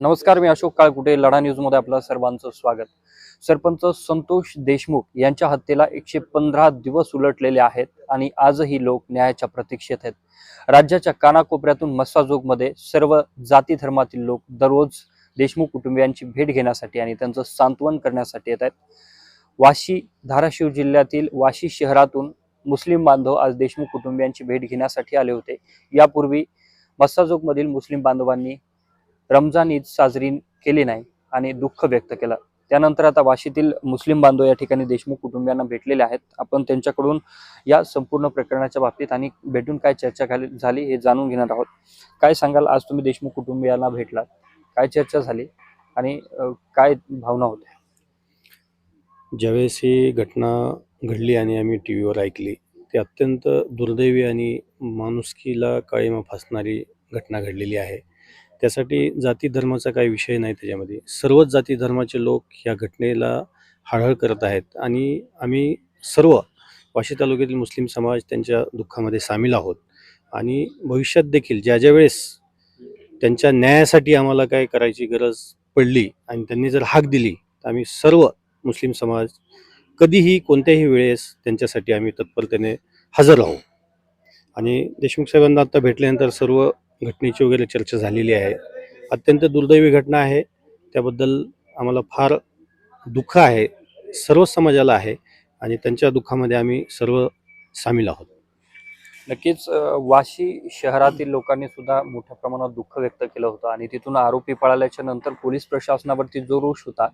नमस्कार मी अशोक काळकुटे लढा न्यूजमध्ये आपलं सर्वांचं स्वागत. सरपंच संतोष देशमुख यांच्या हत्येला एकशे पंधरा दिवस उलटलेले आहेत आणि आजही लोक न्यायाच्या प्रतीक्षेत आहेत. राज्याच्या कानाकोपऱ्यातून मस्साजोगमध्ये सर्व जाती धर्मातील लोक दररोज देशमुख कुटुंबियांची भेट घेण्यासाठी आणि त्यांचं सांत्वन करण्यासाठी येत आहेत. वाशी धाराशिव जिल्ह्यातील वाशी शहरातून मुस्लिम बांधव आज देशमुख कुटुंबियांची भेट घेण्यासाठी आले होते. यापूर्वी मस्साजोगमधील मुस्लिम बांधवांनी रमजान ईद साजरी केली नाही आणि दुःख व्यक्त केलं. त्यानंतर आता वाशीतील मुस्लिम बांधव या ठिकाणी देशमुख कुटुंबियांना भेटलेले आहेत. आपण त्यांच्याकडून या संपूर्ण प्रकरणाच्या बाबतीत आणि भेटून काय चर्चा झाली- झाली हे जाणून घेणार आहोत. काय सांगाल? आज तुम्ही देशमुख कुटुंबियांना भेटलात. काय चर्चा झाली आणि काय भावना होत्या? ज्यावेळेस ही घटना घडली आणि आम्ही टी व्हीवर ऐकली ती अत्यंत दुर्दैवी आणि माणुसकीला काळीमा फासणारी घटना घडलेली आहे. त्यासाठी जाती धर्माचा काही विषय नाही त्याच्यामध्ये. सर्वच जाती धर्माचे लोक ह्या घटनेला हळहळ करत आहेत आणि आम्ही सर्व वाशी तालुक्यातील मुस्लिम समाज त्यांच्या दुःखामध्ये सामील आहोत. आणि भविष्यात देखील ज्या ज्या वेळेस त्यांच्या न्यायासाठी आम्हाला काय करायची गरज पडली आणि त्यांनी जर हाक दिली तर आम्ही सर्व मुस्लिम समाज कधीही कोणत्याही वेळेस त्यांच्यासाठी आम्ही तत्परतेने हजर राहू. आणि देशमुख साहेबांना आता भेटल्यानंतर सर्व घटनेची वगैरे चर्चा झालेली आहे. अत्यंत दुर्दैवी घटना आहे. त्याबद्दल आम्हाला फार दुःख आहे. सर्व समाजाला आहे आणि त्यांच्या दुःखामध्ये आम्ही सर्व सामील आहोत. नक्कीच वाशी शहरातील लोकांनी सुद्धा मोठ्या प्रमाणात दुःख व्यक्त केलं होतं आणि तिथून आरोपी पळाल्याच्या नंतर पोलीस प्रशासनावरती जो रोष होता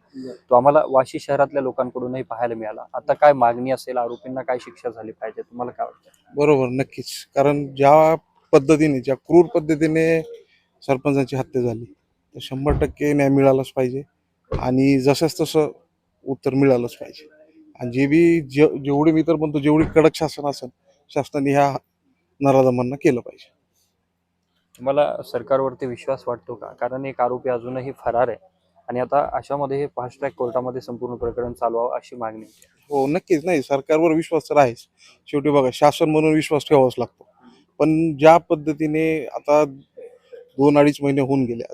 तो आम्हाला वाशी शहरातल्या लोकांकडूनही पाहायला मिळाला. आता काय मागणी असेल? आरोपींना काय शिक्षा झाली पाहिजे? तुम्हाला काय वाटतं? बरोबर नक्कीच. कारण ज्या पद्धतीने ज्या क्रूर पद्धतीने सरपंचाची हत्या झाली तर शंभर टक्के न्याय मिळालाच पाहिजे आणि जसंच तसं उत्तर मिळालंच पाहिजे. आणि जे बी जे जेवढी मी तर म्हणतो जेवढी कडक शासन असेल शासनाने ह्या नराधमांना केलं पाहिजे. तुम्हाला सरकारवरती विश्वास वाटतो का? कारण एक आरोपी अजूनही फरार आहे आणि आता अशामध्ये हे फास्ट ट्रॅक कोर्टामध्ये संपूर्ण प्रकरण चालवावं अशी मागणी. हो नक्कीच. नाही सरकारवर विश्वास तर आहेच. शेवटी बघा शासन म्हणून विश्वास ठेवावाच लागतो. पण ज्या पद्धतीने आता दोन अडीच महिने होऊन गेले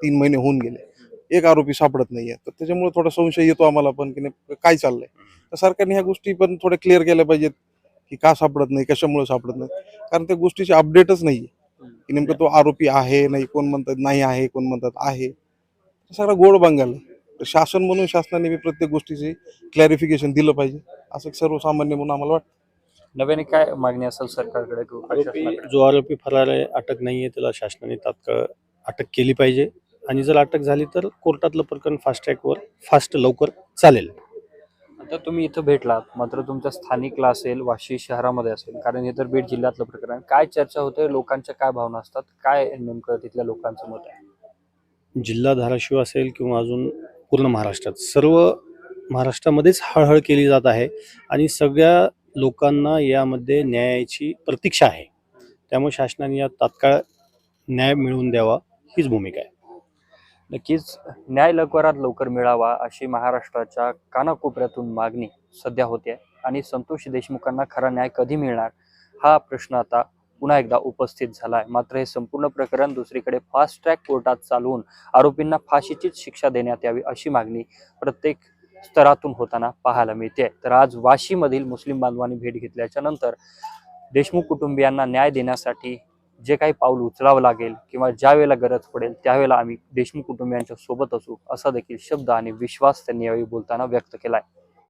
तीन महिने होऊन गेले एक आरोपी सापडत नाहीये. तर त्याच्यामुळे थोडा संशय येतो आम्हाला पण की नाही काय चाललंय. तर सरकारने ह्या गोष्टी पण थोड्या क्लिअर केल्या पाहिजेत की का सापडत नाही कशामुळे सापडत नाही. कारण त्या गोष्टीची अपडेटच नाहीये. की नेमकं तो आरोपी आहे नाही कोण म्हणतात नाही आहे कोण म्हणतात आहे. सगळा गोड बंगाल तर शासन म्हणून शासनाने प्रत्येक गोष्टीची क्लॅरिफिकेशन दिलं पाहिजे. असं सर्वसामान्य म्हणून आम्हाला वाटतं. नव्याने काय मागणी असेल सरकारकडे किंवा आरोपी प्रशासनाकडे? जो आरोपी फरार आहे अटक नाही आहे त्याला शासनाने तात्काळ अटक केली पाहिजे. आणि जर अटक झाली तर कोर्टातलं प्रकरण फास्ट ट्रॅकवर फास्ट लवकर चालेल. आता तुम्ही इथं भेटलात मात्र तुमच्या स्थानिकला असेल वाशी शहरामध्ये असेल कारण हे तर बीड जिल्ह्यातलं प्रकरण काय चर्चा होते? लोकांच्या काय भावना असतात? काय नेमकं तिथल्या लोकांचं मत आहे? जिल्हा धाराशिव असेल किंवा अजून पूर्ण महाराष्ट्रात सर्व महाराष्ट्रामध्येच हळहळ केली जात आहे. आणि सगळ्या लोकांना यामध्ये न्यायाची प्रतीक्षा आहे. त्यामुळे शासनाने या तात्काळ न्याय मिळवून द्यावा हीच भूमिका आहे. नक्कीच न्याय लवकरात लवकर मिळावा अशी महाराष्ट्राच्या कानाकोपऱ्यातून मागणी सध्या होते आणि संतोष देशमुखांना खरा न्याय कधी मिळणार हा प्रश्न आता पुन्हा एकदा उपस्थित झाला आहे मात्र हे संपूर्ण प्रकरण दुसरीकडे फास्ट ट्रॅक कोर्टात चालवून आरोपींना फाशीचीच शिक्षा देण्यात यावी अशी मागणी प्रत्येक स्तरातून होताना पाहायला मिळते. तर आज वाशीमधील मुस्लिम बांधवांनी भेट घेतल्याच्या नंतर देशमुख कुटुंबियांना न्याय देण्यासाठी जे काही पाऊल उचलावं लागेल किंवा ज्या वेळेला गरज पडेल त्यावेळेला आम्ही देशमुख कुटुंबियांच्या सोबत असू असा देखील शब्द आणि विश्वास त्यांनी यावेळी बोलताना व्यक्त केलाय.